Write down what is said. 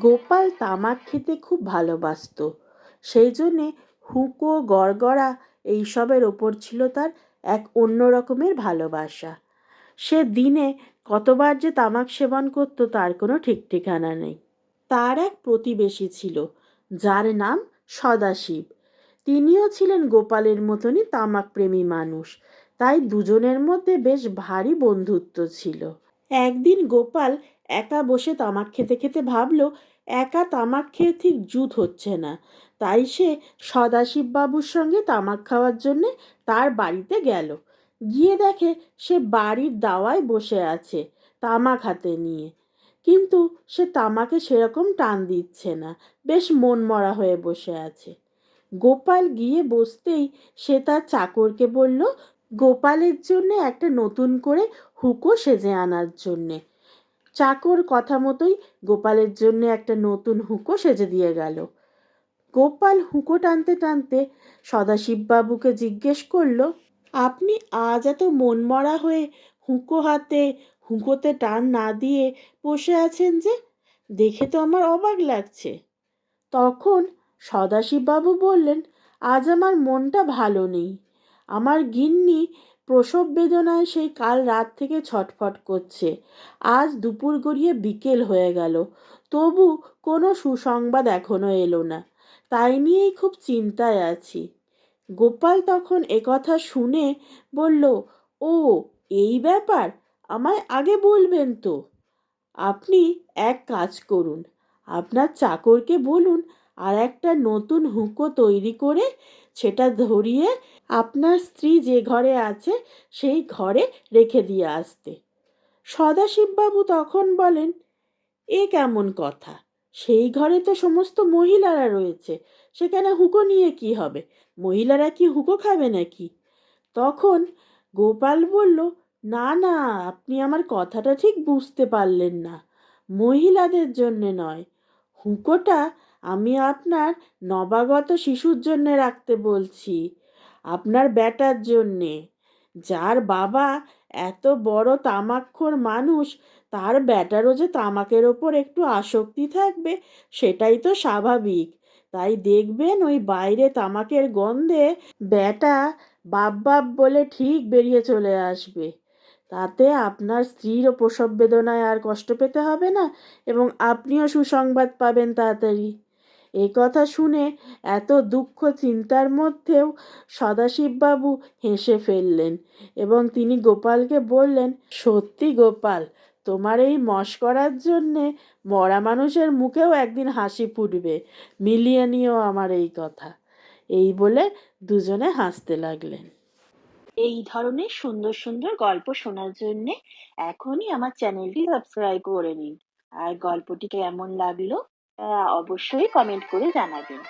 গোপাল তামাক খেতে খুব ভালোবাসত। সেই জন্যে হুঁকো, গড়গড়া এইসবের ওপর ছিল তার এক অন্য রকমের ভালোবাসা। সে দিনে কতবার যে তামাক সেবন করত তার কোনো ঠিক ঠিকানা নেই। তার এক প্রতিবেশী ছিল, যার নাম সদাশিব। তিনিও ছিলেন গোপালের মতনই তামাক প্রেমী মানুষ, তাই দুজনের মধ্যে বেশ ভারী বন্ধুত্ব ছিল। একদিন গোপাল একা বসে তামাক খেতে খেতে ভাবল, একা তামাক খেয়ে ঠিক জুত হচ্ছে না। তাই সে সদাশিববাবুর সঙ্গে তামাক খাওয়ার জন্যে তার বাড়িতে গেল। গিয়ে দেখে সে বাড়ির দাওয়ায় বসে আছে তামাক হাতে নিয়ে। কিন্তু সে তামাকে সেরকম টান দিচ্ছে না, বেশ মন মরা হয়ে বসে আছে। গোপাল গিয়ে বসতেই সে তার চাকরকে বলল গোপালের জন্য একটা নতুন করে হুকো সেজে আনার জন্যে। চাকর কথা মতোই গোপালের জন্য একটা নতুন হুঁকো সেজে দিয়ে গেল। গোপাল হুঁকো টানতে টানতে সদাশিববাবুকে জিজ্ঞেস করল, আপনি আজ এত মনমরা হয়ে হুঁকো হাতে হুঁকোতে টান না দিয়ে বসে আছেন যে? দেখে তো আমার অবাক লাগছে। তখন সদাশিববাবু বললেন, আজ আমার মনটা ভালো নেই। আমার গিন্নি প্রসব বেদনায় সেই কাল রাত থেকে ছটফট করছে। আজ দুপুর গড়িয়ে বিকেল হয়ে গেল। তবু কোনো সুসংবাদ এখনও এলো না। তাই নিয়েই খুব চিন্তায় আছি। গোপাল তখন একথা শুনে বলল, ও, এই ব্যাপার? আমায় আগে বলবেন তো। আপনি এক কাজ করুন। আপনার চাকরকে বলুন আর একটা নতুন হুঁকো তৈরি করে সেটা ধরিয়ে আপনার স্ত্রী যে ঘরে আছে সেই ঘরে রেখে দিয়ে আসতে। সদাশিববাবু তখন বলেন, এ কেমন কথা? সেই ঘরে তো সমস্ত মহিলারা রয়েছে, সেখানে হুঁকো নিয়ে কি হবে? মহিলারা কি হুঁকো খাবে নাকি? তখন গোপাল বলল, না না, আপনি আমার কথাটা ঠিক বুঝতে পারলেন না। মহিলাদের জন্যে নয়। হুঁকোটা আমি আপনার নবাগত শিশুর জন্যে রাখতে বলছি, আপনার ব্যাটার জন্যে। যার বাবা এত বড় তামাকখোর মানুষ, তার ব্যাটারও যে তামাকের ওপর একটু আসক্তি থাকবে, সেটাই তো স্বাভাবিক। তাই দেখবেন ওই বাইরে তামাকের গন্ধে ব্যাটা বাপ বাপ বলে ঠিক বেরিয়ে চলে আসবে। তাতে আপনার স্ত্রীরও প্রসব বেদনায় আর কষ্ট পেতে হবে না এবং আপনিও সুসংবাদ পাবেন তাড়াতাড়ি। এ কথা শুনে এত দুঃখ চিন্তার মধ্যেও সদাশিববাবু হেসে ফেললেন এবং তিনি গোপালকে বললেন, সত্যি গোপাল, তোমার এই মস্করার জন্যে মরা মানুষের মুখেও একদিন হাসি ফুটবে। মিলিয়ে নিও আমার এই কথা। এই বলে দুজনে হাসতে লাগলেন। এই ধরনের সুন্দর সুন্দর গল্প শোনার জন্য এখনই আমার চ্যানেলটি সাবস্ক্রাইব করে নিন। আর গল্পটি কেমন লাগল তা অবশ্যই কমেন্ট করে জানাবেন।